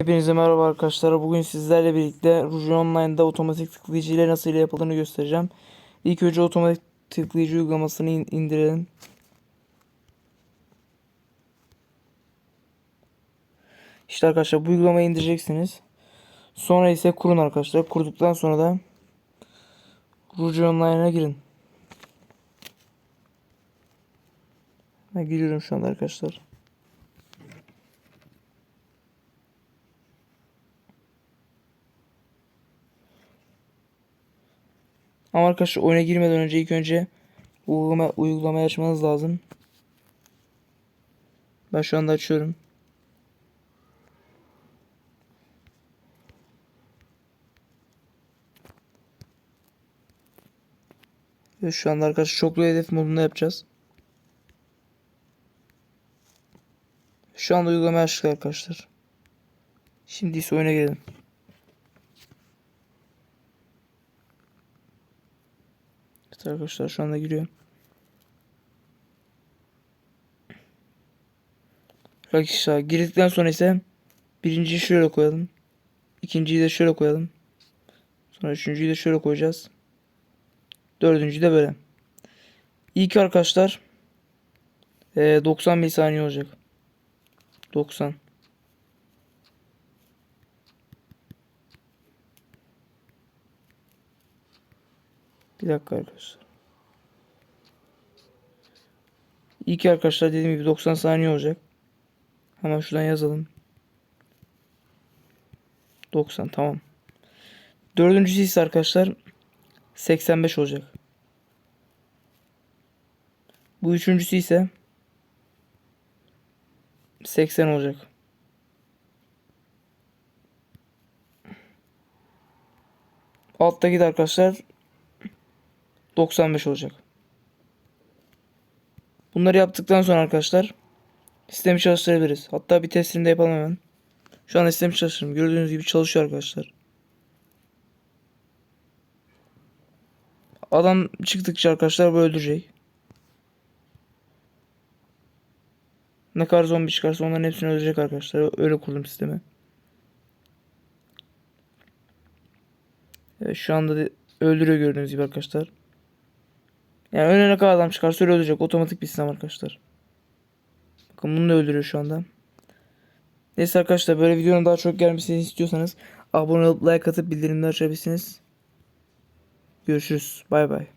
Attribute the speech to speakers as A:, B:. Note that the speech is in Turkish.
A: Hepinize merhaba arkadaşlar. Bugün sizlerle birlikte Ruj Online'da otomatik tıklayıcı ile nasıl ile yapıldığını göstereceğim. İlk önce otomatik tıklayıcı uygulamasını in- indirelim. İşte arkadaşlar bu uygulamayı indireceksiniz. Sonra ise kurun arkadaşlar. Kurduktan sonra da Ruj Online'a girin. Ben giriyorum şu anda arkadaşlar. Ama arkadaşlar oyuna girmeden önce ilk önce uygulama, uygulamayı açmanız lazım. Ben şu anda açıyorum. Ve şu anda arkadaşlar çoklu hedef modunda yapacağız. Şu anda uygulamayı açtık arkadaşlar. Şimdi ise oyuna girelim. Arkadaşlar şu anda giriyor. Arkadaşlar girdikten sonra ise birinciyi şöyle koyalım. İkinciyi de şöyle koyalım. Sonra üçüncüyü de şöyle koyacağız. Dördüncüyü de böyle. İlk arkadaşlar eee, 90 milisaniye olacak. 90. Bir dakika arkadaşlar. İlk arkadaşlar dediğim gibi 90 saniye olacak. Hemen şuradan yazalım. 90 tamam. Dördüncüsü ise arkadaşlar 85 olacak. Bu üçüncüsü ise 80 olacak. Alttaki de arkadaşlar 95 olacak. Bunları yaptıktan sonra arkadaşlar sistemi çalıştırabiliriz. Hatta bir testini de yapalım hemen. Şu an sistemi çalıştırdım. Gördüğünüz gibi çalışıyor arkadaşlar. Adam çıktıkça arkadaşlar bu öldürecek. Ne kadar zombi çıkarsa onların hepsini öldürecek arkadaşlar. Öyle kurdum sistemi. Evet, şu anda da öldürüyor gördüğünüz gibi arkadaşlar. Yani önüne ne kadar adam çıkarsa öyle öldürecek. Otomatik bir sistem arkadaşlar. Bakın bunu da öldürüyor şu anda. Neyse arkadaşlar böyle videonun daha çok gelmesini istiyorsanız abone olup like atıp bildirimleri açabilirsiniz. Görüşürüz. Bay bay.